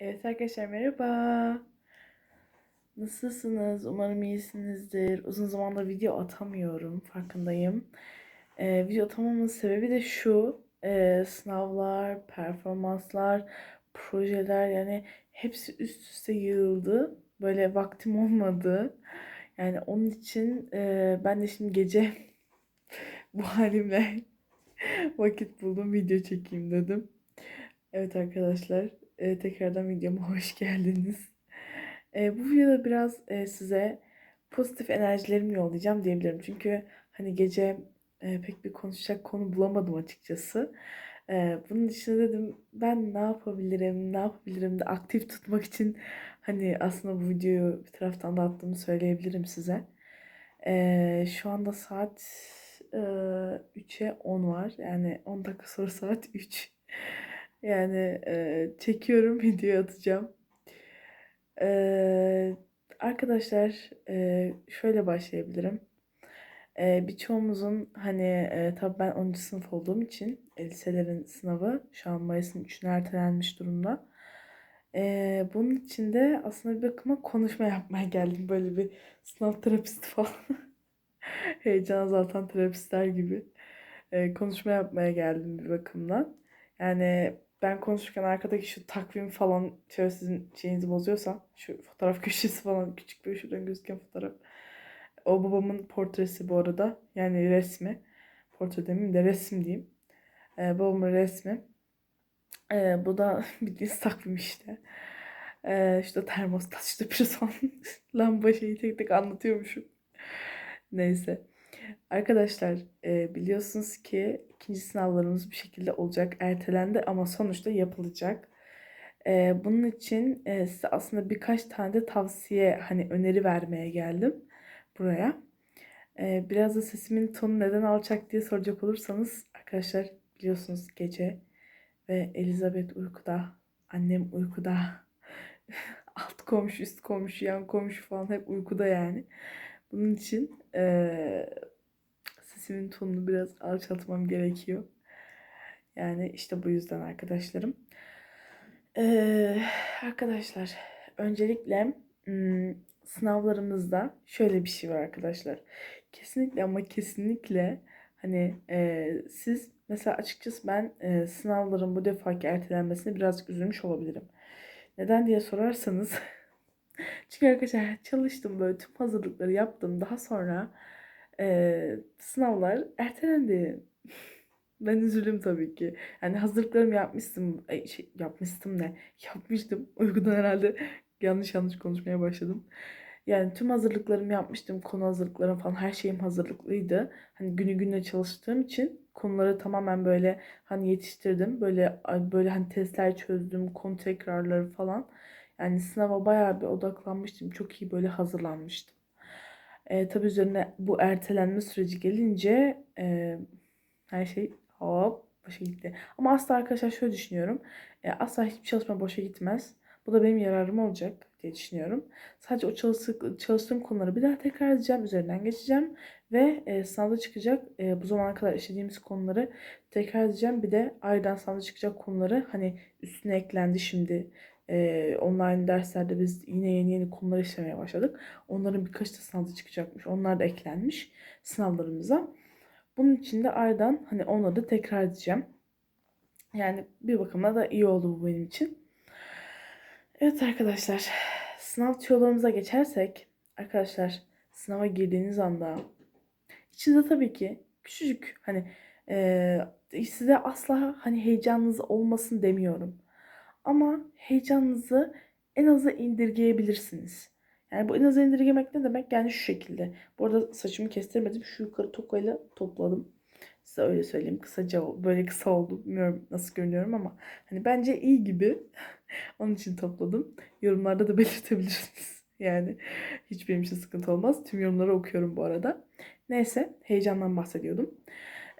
Evet arkadaşlar merhaba. Nasılsınız? Umarım iyisinizdir. Uzun zamandır video atamıyorum. Farkındayım. Ee, video atamamın sebebi de şu. Ee, sınavlar, performanslar, projeler yani hepsi üst üste yığıldı. Böyle vaktim olmadı. Yani onun için e, ben de şimdi gece bu halimle vakit buldum video çekeyim dedim. Evet arkadaşlar, e, tekrardan videoma hoş geldiniz. E, bu videoda biraz e, size pozitif enerjilerimi yollayacağım diyebilirim. Çünkü hani gece e, pek bir konuşacak konu bulamadım açıkçası. E, bunun için dedim ben ne yapabilirim, ne yapabilirim de aktif tutmak için hani aslında bu videoyu bir taraftan da attığımı söyleyebilirim size. E, şu anda saat e, 3'e 10 var. Yani 10 dakika sonra saat 3. Yani e, çekiyorum video atacağım. E, arkadaşlar e, şöyle başlayabilirim. E, birçoğumuzun hani e, tabii ben 10. sınıf olduğum için e, liselerin sınavı şu an Mayıs'ın 3'üne ertelenmiş durumda. E, bunun için de aslında bir bakıma konuşma yapmaya geldim. Böyle bir sınav terapisti falan. Heyecan azaltan terapistler gibi. E, konuşma yapmaya geldim bir bakımdan. Yani ben konuşurken arkadaki şu takvim falan şöyle sizin şeyinizi bozuyorsa şu fotoğraf köşesi falan küçük bir şuradan gözüken fotoğraf. O babamın portresi bu arada. Yani resmi. Portre demeyeyim de resim diyeyim. Ee, babamın resmi. Ee, bu da bildiğiniz takvim işte. Ee, işte termostat, işte bir son lamba şeyi tek tek anlatıyormuşum. Neyse. Arkadaşlar e, biliyorsunuz ki ikinci sınavlarımız bir şekilde olacak. Ertelendi ama sonuçta yapılacak. E, bunun için e, size aslında birkaç tane de tavsiye hani öneri vermeye geldim buraya. E, biraz da sesimin tonu neden alçak diye soracak olursanız arkadaşlar biliyorsunuz gece ve Elizabeth uykuda, annem uykuda, alt komşu, üst komşu, yan komşu falan hep uykuda yani. Bunun için e, sesimin tonunu biraz alçaltmam gerekiyor. Yani işte bu yüzden arkadaşlarım. Ee, arkadaşlar öncelikle hmm, sınavlarımızda şöyle bir şey var arkadaşlar. Kesinlikle ama kesinlikle hani e, siz mesela açıkçası ben e, sınavların bu defaki ertelenmesine birazcık üzülmüş olabilirim. Neden diye sorarsanız çünkü arkadaşlar çalıştım böyle tüm hazırlıkları yaptım. Daha sonra e, sınavlar ertelendi. Ben üzüldüm tabii ki. Yani hazırlıklarımı yapmıştım. Ay, şey, yapmıştım ne? Yapmıştım. Uykudan herhalde yanlış yanlış konuşmaya başladım. Yani tüm hazırlıklarımı yapmıştım. Konu hazırlıklarım falan her şeyim hazırlıklıydı. Hani günü gününe çalıştığım için konuları tamamen böyle hani yetiştirdim. Böyle böyle hani testler çözdüm, konu tekrarları falan. Yani sınava bayağı bir odaklanmıştım. Çok iyi böyle hazırlanmıştım. E, tabii üzerine bu ertelenme süreci gelince e, her şey hop boşa gitti. Ama asla arkadaşlar şöyle düşünüyorum. E, asla hiçbir çalışma boşa gitmez. Bu da benim yararım olacak diye düşünüyorum. Sadece o çalıştığım, konuları bir daha tekrar edeceğim. Üzerinden geçeceğim. Ve e, sınavda çıkacak e, bu zamana kadar işlediğimiz konuları tekrar edeceğim. Bir de ayrıdan sınavda çıkacak konuları hani üstüne eklendi şimdi online derslerde biz yine yeni yeni konular işlemeye başladık. Onların birkaç da sınavda çıkacakmış. Onlar da eklenmiş sınavlarımıza. Bunun için de aydan hani onları da tekrar edeceğim. Yani bir bakıma da iyi oldu bu benim için. Evet arkadaşlar sınav tüyolarımıza geçersek arkadaşlar sınava girdiğiniz anda içinde tabii ki küçücük hani e, size asla hani heyecanınız olmasın demiyorum. Ama heyecanınızı en aza indirgeyebilirsiniz. Yani bu en aza indirgemek ne demek? Yani şu şekilde. Bu arada saçımı kestirmedim. Şu yukarı tokayla topladım. Size öyle söyleyeyim. Kısaca böyle kısa oldu. Bilmiyorum nasıl görünüyorum ama hani bence iyi gibi. Onun için topladım. Yorumlarda da belirtebilirsiniz. Yani hiç benim için sıkıntı olmaz. Tüm yorumları okuyorum bu arada. Neyse heyecandan bahsediyordum.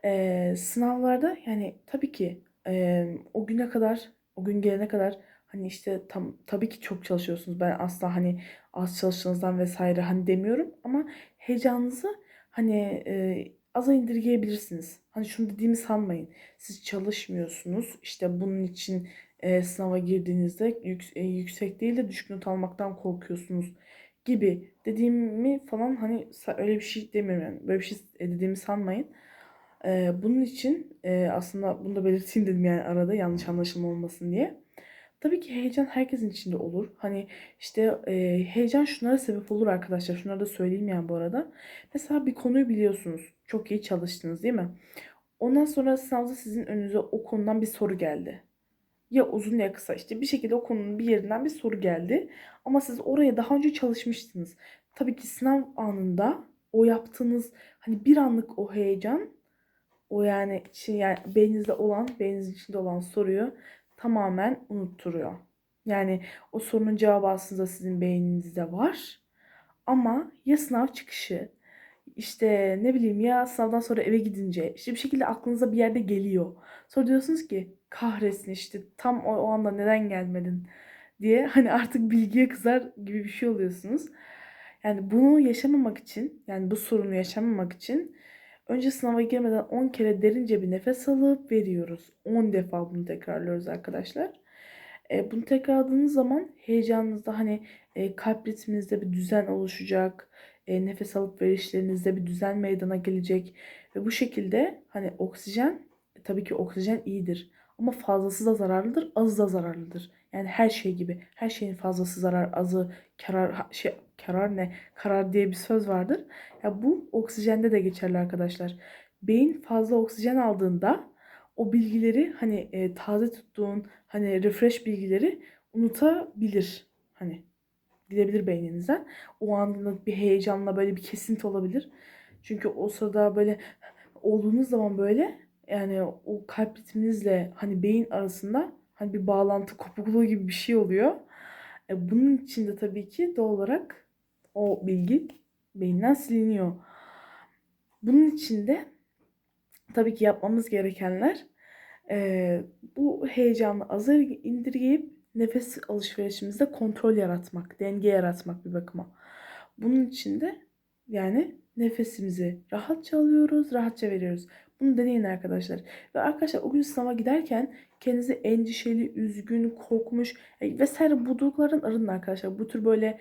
Ee, sınavlarda yani tabii ki e, o güne kadar o gün gelene kadar hani işte tam tabii ki çok çalışıyorsunuz. Ben asla hani az çalıştığınızdan vesaire hani demiyorum ama heyecanınızı hani e, aza indirgeyebilirsiniz. Hani şunu dediğimi sanmayın. Siz çalışmıyorsunuz. İşte bunun için e, sınava girdiğinizde yük- e, yüksek değil de düşük not almaktan korkuyorsunuz gibi dediğimi falan hani öyle bir şey demiyorum yani böyle bir şey dediğimi sanmayın. E, bunun için e, aslında bunu da belirteyim dedim yani arada yanlış anlaşılma olmasın diye. Tabii ki heyecan herkesin içinde olur. Hani işte e, heyecan şunlara sebep olur arkadaşlar. Şunları da söyleyeyim yani bu arada. Mesela bir konuyu biliyorsunuz. Çok iyi çalıştınız değil mi? Ondan sonra sınavda sizin önünüze o konudan bir soru geldi. Ya uzun ya kısa işte bir şekilde o konunun bir yerinden bir soru geldi. Ama siz oraya daha önce çalışmıştınız. Tabii ki sınav anında o yaptığınız hani bir anlık o heyecan o yani için yani beyninizde olan, beyninizin içinde olan soruyu tamamen unutturuyor. Yani o sorunun cevabı aslında sizin beyninizde var. Ama ya sınav çıkışı işte ne bileyim ya sınavdan sonra eve gidince işte bir şekilde aklınıza bir yerde geliyor. Sonra diyorsunuz ki kahretsin işte tam o, o anda neden gelmedin diye hani artık bilgiye kızar gibi bir şey oluyorsunuz. Yani bunu yaşamamak için yani bu sorunu yaşamamak için önce sınava girmeden 10 kere derince bir nefes alıp veriyoruz. 10 defa bunu tekrarlıyoruz arkadaşlar. E, bunu tekrarladığınız zaman heyecanınızda hani e, kalp ritminizde bir düzen oluşacak. E, nefes alıp verişlerinizde bir düzen meydana gelecek. Ve bu şekilde hani oksijen e, tabii ki oksijen iyidir. Ama fazlası da zararlıdır, azı da zararlıdır. Yani her şey gibi. Her şeyin fazlası zarar, azı karar şey karar ne? Karar diye bir söz vardır. Ya bu oksijende de geçerli arkadaşlar. Beyin fazla oksijen aldığında o bilgileri hani e, taze tuttuğun hani refresh bilgileri unutabilir. Hani gidebilir beyninizden. O anda bir heyecanla böyle bir kesinti olabilir. Çünkü o sırada böyle olduğunuz zaman böyle yani o kalp ritminizle hani beyin arasında hani bir bağlantı kopukluğu gibi bir şey oluyor. E, bunun için de tabii ki doğal olarak o bilgi beyinden siliniyor. Bunun için de tabii ki yapmamız gerekenler e, bu heyecanı azar indirgeyip nefes alışverişimizde kontrol yaratmak, denge yaratmak bir bakıma. Bunun için de yani nefesimizi rahatça alıyoruz, rahatça veriyoruz. Bunu deneyin arkadaşlar. Ve arkadaşlar o gün sınava giderken kendinizi endişeli, üzgün, korkmuş e, vesaire bu duygulardan arının arkadaşlar. Bu tür böyle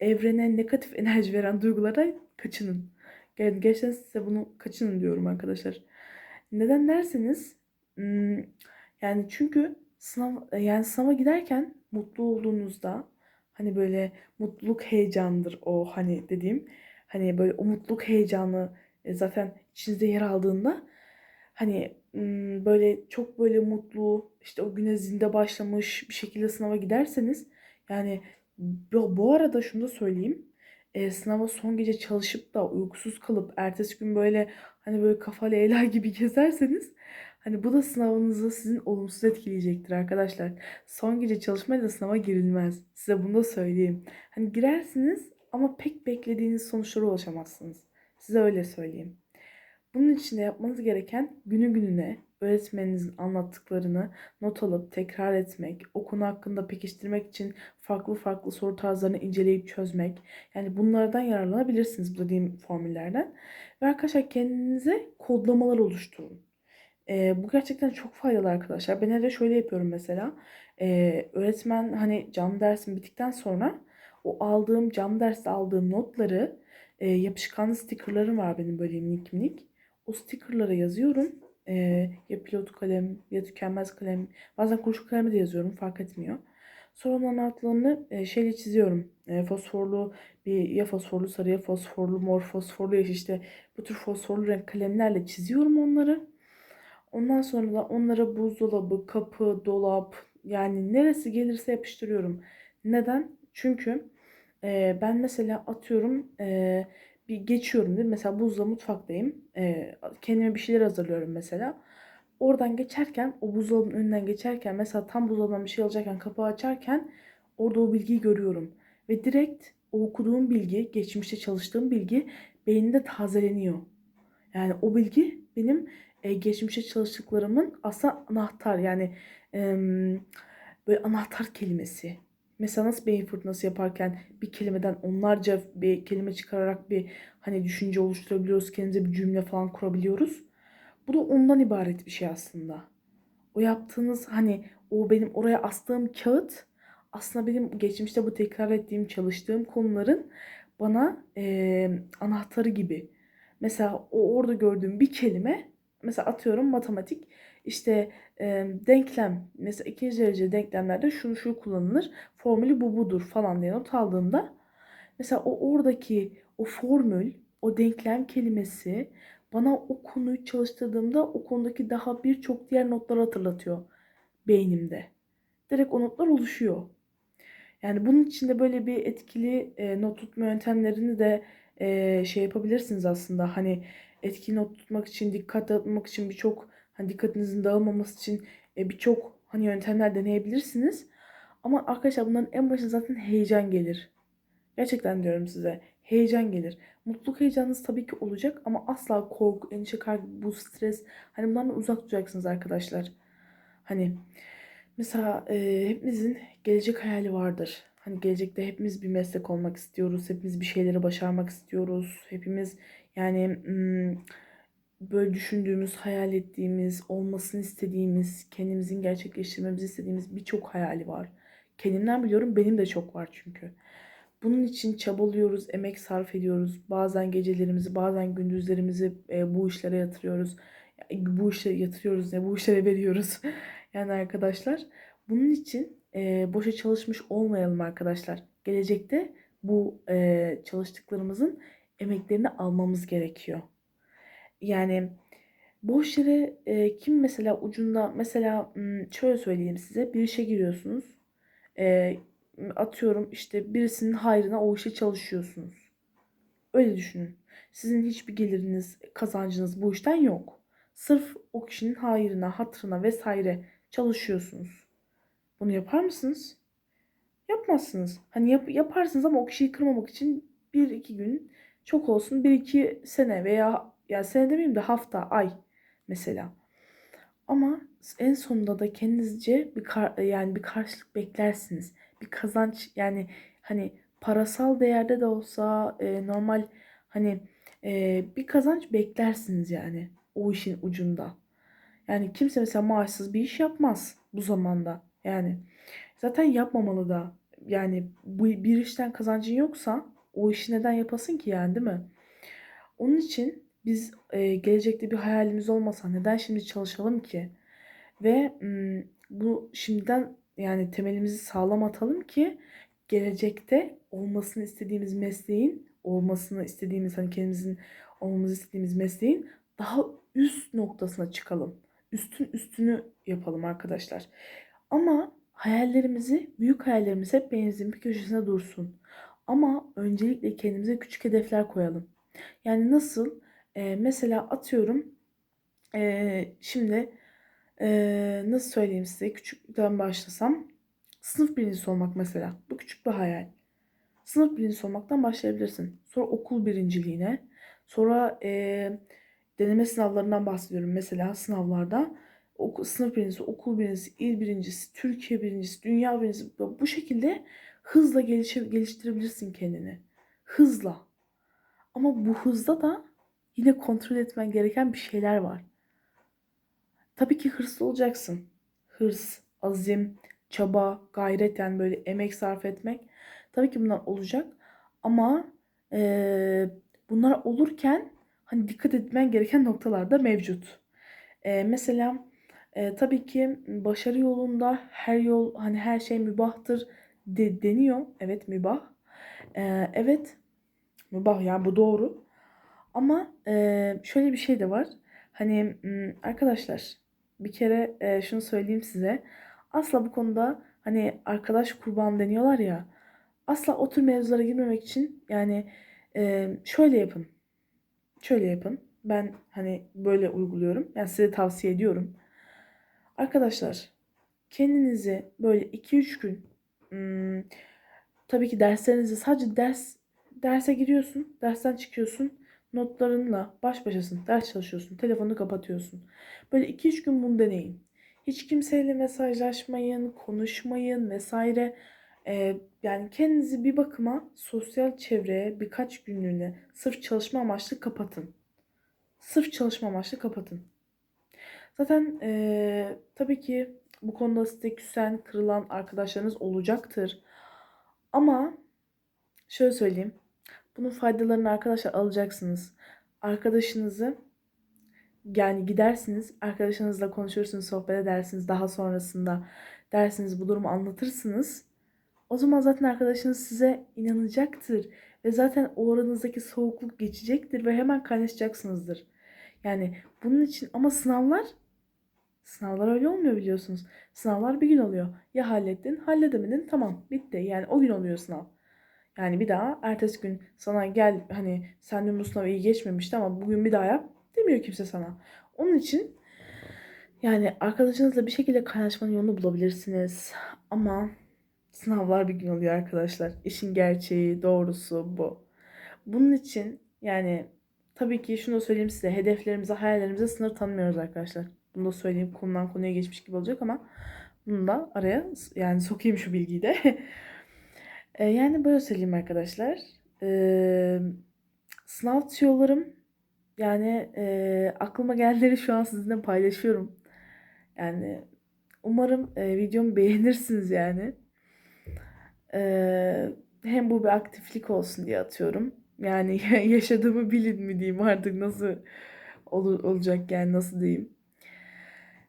evrene negatif enerji veren duygulara kaçının. Yani gerçekten size bunu kaçının diyorum arkadaşlar. Neden derseniz hmm, yani çünkü sınav yani sınava giderken mutlu olduğunuzda hani böyle mutluluk heyecandır o hani dediğim hani böyle o mutluluk heyecanı e, zaten içinizde yer aldığında hani böyle çok böyle mutlu işte o güne zinde başlamış bir şekilde sınava giderseniz yani bu arada şunu da söyleyeyim. E, sınava son gece çalışıp da uykusuz kalıp ertesi gün böyle hani böyle kafa Leyla gibi gezerseniz hani bu da sınavınızı sizin olumsuz etkileyecektir arkadaşlar. Son gece çalışmayla sınava girilmez. Size bunu da söyleyeyim. Hani girersiniz ama pek beklediğiniz sonuçlara ulaşamazsınız. Size öyle söyleyeyim. Bunun için de yapmanız gereken günü gününe öğretmeninizin anlattıklarını not alıp tekrar etmek, o konu hakkında pekiştirmek için farklı farklı soru tarzlarını inceleyip çözmek. Yani bunlardan yararlanabilirsiniz bu dediğim formüllerden. Ve arkadaşlar kendinize kodlamalar oluşturun. Ee, bu gerçekten çok faydalı arkadaşlar. Ben de şöyle yapıyorum mesela. Ee, öğretmen hani cam dersim bittikten sonra o aldığım cam derste aldığım notları e, yapışkanlı stickerlarım var benim böyle minik minik. O stickerlara yazıyorum. E, ya pilot kalem ya tükenmez kalem. Bazen kurşun kalemi de yazıyorum fark etmiyor. Sonra onların altlarını e, şeyle çiziyorum. E, fosforlu bir ya fosforlu sarı ya fosforlu mor fosforlu yaş işte bu tür fosforlu renk kalemlerle çiziyorum onları. Ondan sonra da onlara buzdolabı, kapı, dolap yani neresi gelirse yapıştırıyorum. Neden? Çünkü e, ben mesela atıyorum e, bir geçiyorum değil? Mesela buzdolabı mutfaktayım. E, kendime bir şeyler hazırlıyorum mesela. Oradan geçerken o buzdolabının önünden geçerken mesela tam buzdolabından bir şey alacakken kapağı açarken orada o bilgiyi görüyorum. Ve direkt o okuduğum bilgi, geçmişte çalıştığım bilgi beynimde tazeleniyor. Yani o bilgi benim e, geçmişte çalıştıklarımın aslında anahtar yani e, böyle anahtar kelimesi. Mesela nasıl beyin fırtınası yaparken bir kelimeden onlarca bir kelime çıkararak bir hani düşünce oluşturabiliyoruz. Kendimize bir cümle falan kurabiliyoruz. Bu da ondan ibaret bir şey aslında. O yaptığınız hani o benim oraya astığım kağıt aslında benim geçmişte bu tekrar ettiğim çalıştığım konuların bana eee, anahtarı gibi. Mesela o orada gördüğüm bir kelime mesela atıyorum matematik işte eee, denklem mesela ikinci derece denklemlerde şu şu kullanılır formülü bu budur falan diye not aldığımda mesela o oradaki o formül o denklem kelimesi bana o konuyu çalıştırdığımda o konudaki daha birçok diğer notları hatırlatıyor beynimde. Direkt o notlar oluşuyor. Yani bunun için de böyle bir etkili e, not tutma yöntemlerini de e, şey yapabilirsiniz aslında. Hani etkili not tutmak için, dikkat dağıtmak için birçok hani dikkatinizin dağılmaması için e, birçok hani yöntemler deneyebilirsiniz. Ama arkadaşlar bunların en başında zaten heyecan gelir. Gerçekten diyorum size. Heyecan gelir. Mutluluk heyecanınız tabii ki olacak ama asla korku, endişe, kaygı, bu stres hani bunlardan uzak duracaksınız arkadaşlar. Hani mesela e, hepimizin gelecek hayali vardır. Hani gelecekte hepimiz bir meslek olmak istiyoruz. Hepimiz bir şeyleri başarmak istiyoruz. Hepimiz yani mm, böyle düşündüğümüz, hayal ettiğimiz, olmasını istediğimiz, kendimizin gerçekleştirmemizi istediğimiz birçok hayali var. Kendimden biliyorum benim de çok var çünkü. Bunun için çabalıyoruz, emek sarf ediyoruz. Bazen gecelerimizi, bazen gündüzlerimizi e, bu işlere yatırıyoruz. Ya, Bu işlere yatırıyoruz ne, bu işlere veriyoruz. Yani arkadaşlar bunun için e, boşa çalışmış olmayalım arkadaşlar. Gelecekte bu e, çalıştıklarımızın emeklerini almamız gerekiyor. Yani boş yere e, kim mesela ucunda mesela şöyle söyleyeyim size bir işe giriyorsunuz. E, atıyorum işte birisinin hayrına o işe çalışıyorsunuz. Öyle düşünün. Sizin hiçbir geliriniz, kazancınız bu işten yok. Sırf o kişinin hayrına, hatırına vesaire çalışıyorsunuz. Bunu yapar mısınız? Yapmazsınız. Hani yap, yaparsınız ama o kişiyi kırmamak için bir iki gün çok olsun bir iki sene veya ya sene demeyeyim de hafta, ay mesela. Ama en sonunda da kendinizce bir kar, yani bir karşılık beklersiniz. Bir kazanç yani hani parasal değerde de olsa e, normal hani e, bir kazanç beklersiniz yani o işin ucunda. Yani kimse mesela maaşsız bir iş yapmaz bu zamanda. Yani zaten yapmamalı da. Yani bu bir işten kazancın yoksa o işi neden yapasın ki yani değil mi? Onun için biz e, gelecekte bir hayalimiz olmasa neden şimdi çalışalım ki? Ve mm, bu şimdiden yani temelimizi sağlam atalım ki gelecekte olmasını istediğimiz mesleğin olmasını istediğimiz hani kendimizin olmamızı istediğimiz mesleğin daha üst noktasına çıkalım. Üstün üstünü yapalım arkadaşlar. Ama hayallerimizi, büyük hayallerimiz hep beynimizin bir köşesine dursun. Ama öncelikle kendimize küçük hedefler koyalım. Yani nasıl? Ee, mesela atıyorum ee, şimdi ee, nasıl söyleyeyim size küçükten başlasam sınıf birincisi olmak mesela. Bu küçük bir hayal. Sınıf birincisi olmaktan başlayabilirsin. Sonra okul birinciliğine. Sonra ee, deneme sınavlarından bahsediyorum. Mesela sınavlarda oku, sınıf birincisi, okul birincisi, il birincisi, Türkiye birincisi, dünya birincisi bu şekilde hızla gelişe, geliştirebilirsin kendini. Hızla. Ama bu hızda da yine kontrol etmen gereken bir şeyler var. Tabii ki hırslı olacaksın. Hırs, azim, çaba, gayret yani böyle emek sarf etmek. Tabii ki bunlar olacak. Ama eee bunlar olurken hani dikkat etmen gereken noktalar da mevcut. Eee, mesela eee, tabii ki başarı yolunda her yol hani her şey mübahtır de, deniyor. Evet mübah. Eee, evet mübah yani bu doğru. Ama eee, şöyle bir şey de var. Hani arkadaşlar bir kere eee, şunu söyleyeyim size. Asla bu konuda hani arkadaş kurban deniyorlar ya. Asla o tür mevzulara girmemek için yani eee, şöyle yapın. Şöyle yapın. Ben hani böyle uyguluyorum. Yani size tavsiye ediyorum. Arkadaşlar kendinizi böyle 2-3 gün hmm, tabii ki derslerinizi sadece ders derse giriyorsun, dersten çıkıyorsun, notlarınla baş başasın, ders çalışıyorsun, telefonu kapatıyorsun. Böyle 2-3 gün bunu deneyin. Hiç kimseyle mesajlaşmayın, konuşmayın vesaire. Ee, yani kendinizi bir bakıma sosyal çevreye birkaç günlüğüne sırf çalışma amaçlı kapatın. Sırf çalışma amaçlı kapatın. Zaten eee, tabii ki Bu konuda size küsen, kırılan arkadaşlarınız olacaktır. Ama şöyle söyleyeyim. Bunun faydalarını arkadaşlar alacaksınız. Arkadaşınızı yani gidersiniz, arkadaşınızla konuşursunuz, sohbet edersiniz. Daha sonrasında dersiniz bu durumu anlatırsınız. O zaman zaten arkadaşınız size inanacaktır. Ve zaten o aranızdaki soğukluk geçecektir ve hemen kaynaşacaksınızdır. Yani bunun için ama sınavlar sınavlar öyle olmuyor biliyorsunuz. Sınavlar bir gün oluyor. Ya hallettin, halledemedin tamam bitti. Yani o gün oluyor sınav. Yani bir daha ertesi gün sana gel hani sen dün bu sınav iyi geçmemişti ama bugün bir daha yap demiyor kimse sana. Onun için yani arkadaşınızla bir şekilde kaynaşmanın yolunu bulabilirsiniz. Ama sınavlar bir gün oluyor arkadaşlar. İşin gerçeği, doğrusu bu. Bunun için yani tabii ki şunu da söyleyeyim size. Hedeflerimize, hayallerimize sınır tanımıyoruz arkadaşlar. Bunu da söyleyeyim. Konudan konuya geçmiş gibi olacak ama bunu da araya yani sokayım şu bilgiyi de. E, yani böyle söyleyeyim arkadaşlar. Ee, sınav tüyolarım yani e, aklıma geldiğleri şu an sizinle paylaşıyorum. Yani umarım e, videomu beğenirsiniz yani. E, hem bu bir aktiflik olsun diye atıyorum. Yani yaşadığımı bilin mi diyeyim artık nasıl ol- olacak yani nasıl diyeyim.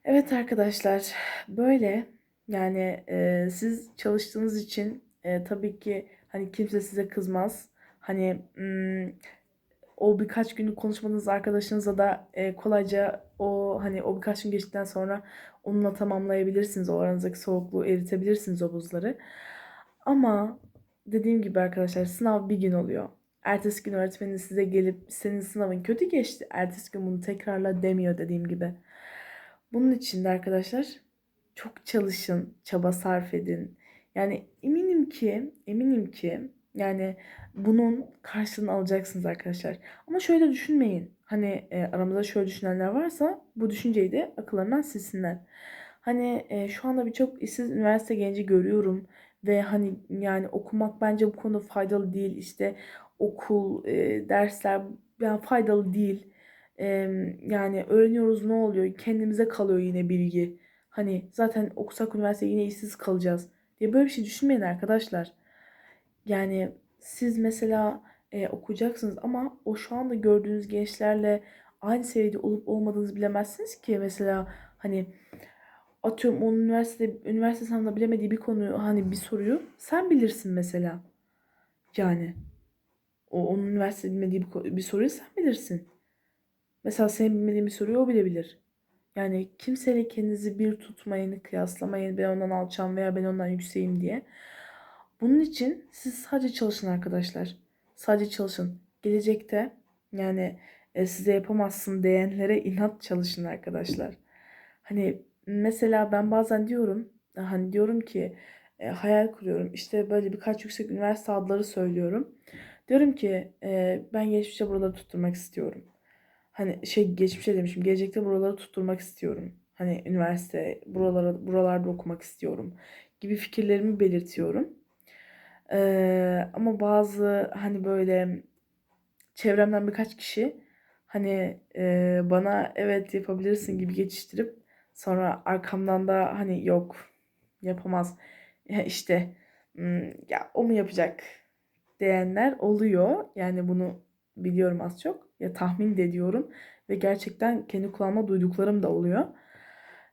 Evet arkadaşlar böyle yani e, siz çalıştığınız için e, tabii ki hani kimse size kızmaz. Hani hmm, o birkaç günlük konuşmadığınız arkadaşınızla da e, kolayca o hani o birkaç gün geçtikten sonra onunla tamamlayabilirsiniz. O aranızdaki soğukluğu eritebilirsiniz o buzları. Ama dediğim gibi arkadaşlar sınav bir gün oluyor. Ertesi gün öğretmenin size gelip senin sınavın kötü geçti. Ertesi gün bunu tekrarla demiyor dediğim gibi. Bunun için de arkadaşlar çok çalışın, çaba sarf edin. Yani eminim ki, eminim ki yani bunun karşılığını alacaksınız arkadaşlar. Ama şöyle düşünmeyin. Hani e, aramızda şöyle düşünenler varsa bu düşünceyi de akıllarından silsinler. Hani e, şu anda birçok işsiz üniversite genci görüyorum ve hani yani okumak bence bu konuda faydalı değil. İşte okul, e, dersler yani faydalı değil. E, yani öğreniyoruz ne oluyor? Kendimize kalıyor yine bilgi. Hani zaten okusak üniversite yine işsiz kalacağız diye böyle bir şey düşünmeyin arkadaşlar. Yani siz mesela e, okuyacaksınız ama o şu anda gördüğünüz gençlerle aynı seviyede olup olmadığınızı bilemezsiniz ki. Mesela hani atıyorum onun üniversite üniversite sınavında bilemediği bir konuyu hani bir soruyu sen bilirsin mesela. Yani o onun üniversite bilmediği bir, bir soruyu sen bilirsin. Mesela senin bilmediğin bir soruyu o bilebilir. Yani kimseyle kendinizi bir tutmayın, kıyaslamayın. Ben ondan alçağım veya ben ondan yükseğim diye. Bunun için siz sadece çalışın arkadaşlar. Sadece çalışın. Gelecekte yani e, size yapamazsın diyenlere inat çalışın arkadaşlar. Hani mesela ben bazen diyorum hani diyorum ki e, hayal kuruyorum. İşte böyle birkaç yüksek üniversite adları söylüyorum. Diyorum ki e, ben geçmişte buraları tutturmak istiyorum. Hani şey geçmişe demişim. Gelecekte buraları tutturmak istiyorum. Hani üniversite buralara buralarda okumak istiyorum gibi fikirlerimi belirtiyorum. Ee, ama bazı hani böyle çevremden birkaç kişi hani e, bana evet yapabilirsin gibi geçiştirip sonra arkamdan da hani yok yapamaz ya işte hmm, ya o mu yapacak diyenler oluyor. Yani bunu biliyorum az çok ya tahmin de ediyorum ve gerçekten kendi kulağıma duyduklarım da oluyor.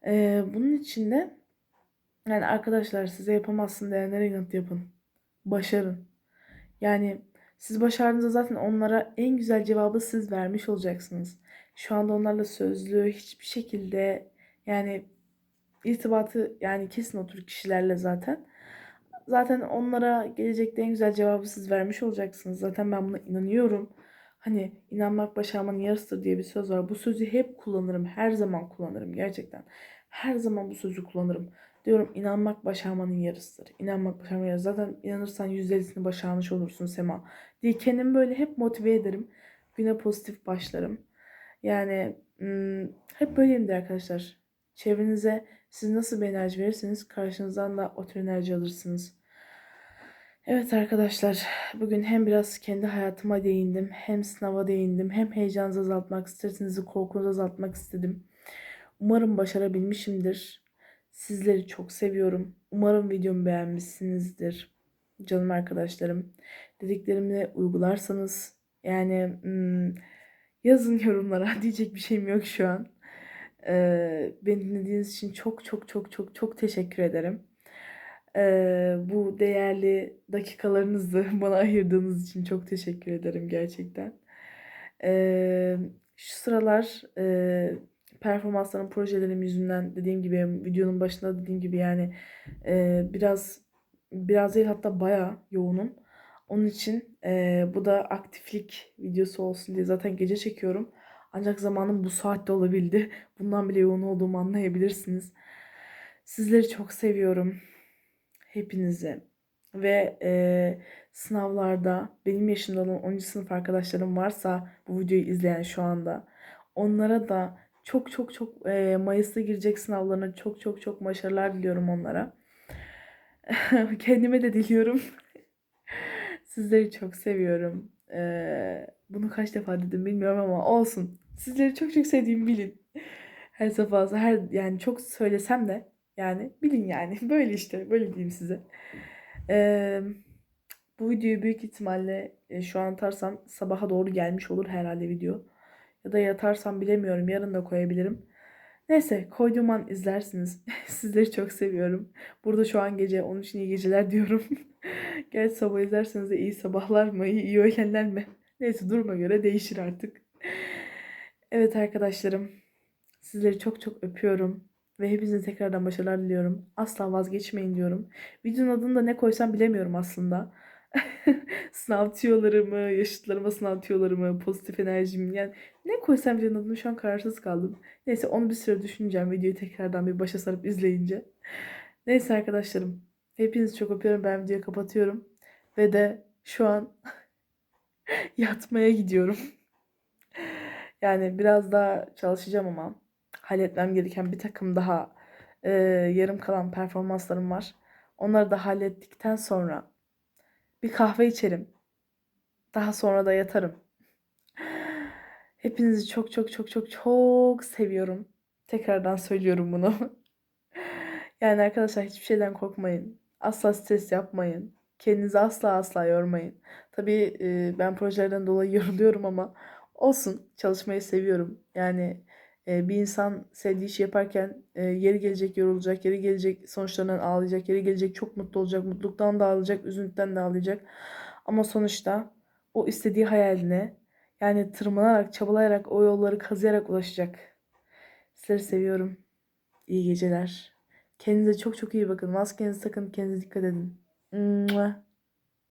Ee, bunun için de yani arkadaşlar size yapamazsın diyenlere inat yapın başarın. Yani siz başardığınızda zaten onlara en güzel cevabı siz vermiş olacaksınız. Şu anda onlarla sözlü hiçbir şekilde yani irtibatı yani kesin otur kişilerle zaten. Zaten onlara gelecekte en güzel cevabı siz vermiş olacaksınız. Zaten ben buna inanıyorum. Hani inanmak başarmanın yarısıdır diye bir söz var. Bu sözü hep kullanırım. Her zaman kullanırım gerçekten. Her zaman bu sözü kullanırım. Diyorum inanmak başarmanın yarısıdır. İnanmak başarmanın yarısı. Zaten inanırsan %50'sini başarmış olursun Sema. Diye kendimi böyle hep motive ederim. Güne pozitif başlarım. Yani hep böyleyimdir arkadaşlar. Çevrenize siz nasıl bir enerji verirseniz karşınızdan da o tür enerji alırsınız. Evet arkadaşlar bugün hem biraz kendi hayatıma değindim hem sınava değindim hem heyecanınızı azaltmak, stresinizi, korkunuzu azaltmak istedim. Umarım başarabilmişimdir. Sizleri çok seviyorum. Umarım videomu beğenmişsinizdir. Canım arkadaşlarım. Dediklerimi uygularsanız yani hmm, yazın yorumlara. Diyecek bir şeyim yok şu an. Ee, beni dinlediğiniz için çok çok çok çok çok teşekkür ederim. Ee, bu değerli dakikalarınızı bana ayırdığınız için çok teşekkür ederim gerçekten. Ee, şu sıralar e, performanslarım, projelerim yüzünden dediğim gibi videonun başında dediğim gibi yani e, biraz biraz değil hatta bayağı yoğunum. Onun için e, bu da aktiflik videosu olsun diye zaten gece çekiyorum. Ancak zamanım bu saatte olabildi. Bundan bile yoğun olduğumu anlayabilirsiniz. Sizleri çok seviyorum. Hepinizi. Ve e, sınavlarda benim yaşımda olan 10. sınıf arkadaşlarım varsa bu videoyu izleyen şu anda onlara da çok çok çok e, Mayıs'ta girecek sınavlarına çok çok çok başarılar diliyorum onlara. Kendime de diliyorum. Sizleri çok seviyorum. Ee, bunu kaç defa dedim bilmiyorum ama olsun. Sizleri çok çok sevdiğimi bilin. Her defasında her yani çok söylesem de yani bilin yani. Böyle işte böyle diyeyim size. Ee, bu videoyu büyük ihtimalle e, şu an atarsam sabaha doğru gelmiş olur herhalde video. Ya da yatarsam bilemiyorum. Yarın da koyabilirim. Neyse koyduğum an izlersiniz. Sizleri çok seviyorum. Burada şu an gece onun için iyi geceler diyorum. Gerçi sabah izlerseniz de iyi sabahlar mı, iyi, iyi öğlenler mi? Neyse duruma göre değişir artık. Evet arkadaşlarım. Sizleri çok çok öpüyorum. Ve hepinize tekrardan başarılar diliyorum. Asla vazgeçmeyin diyorum. Videonun adını da ne koysam bilemiyorum aslında. sınav tüyolarımı, yaşıtlarıma sınav tüyolarımı, pozitif enerjim yani ne koysam videonun adını şu an kararsız kaldım. Neyse onu bir süre düşüneceğim videoyu tekrardan bir başa sarıp izleyince. Neyse arkadaşlarım. Hepinizi çok öpüyorum. Ben videoyu kapatıyorum. Ve de şu an yatmaya gidiyorum. Yani biraz daha çalışacağım ama halletmem gereken bir takım daha e, yarım kalan performanslarım var. Onları da hallettikten sonra bir kahve içerim. Daha sonra da yatarım. Hepinizi çok çok çok çok çok seviyorum. Tekrardan söylüyorum bunu. Yani arkadaşlar hiçbir şeyden korkmayın. Asla stres yapmayın. Kendinizi asla asla yormayın. Tabii ben projelerden dolayı yoruluyorum ama olsun. Çalışmayı seviyorum. Yani bir insan sevdiği işi yaparken e, yeri gelecek yorulacak, yeri gelecek sonuçlarından ağlayacak, yeri gelecek çok mutlu olacak, mutluluktan da ağlayacak, üzüntüden de ağlayacak. Ama sonuçta o istediği hayaline yani tırmanarak, çabalayarak, o yolları kazıyarak ulaşacak. Sizleri seviyorum. İyi geceler. Kendinize çok çok iyi bakın. Maskenizi takın, kendinize dikkat edin. Mua.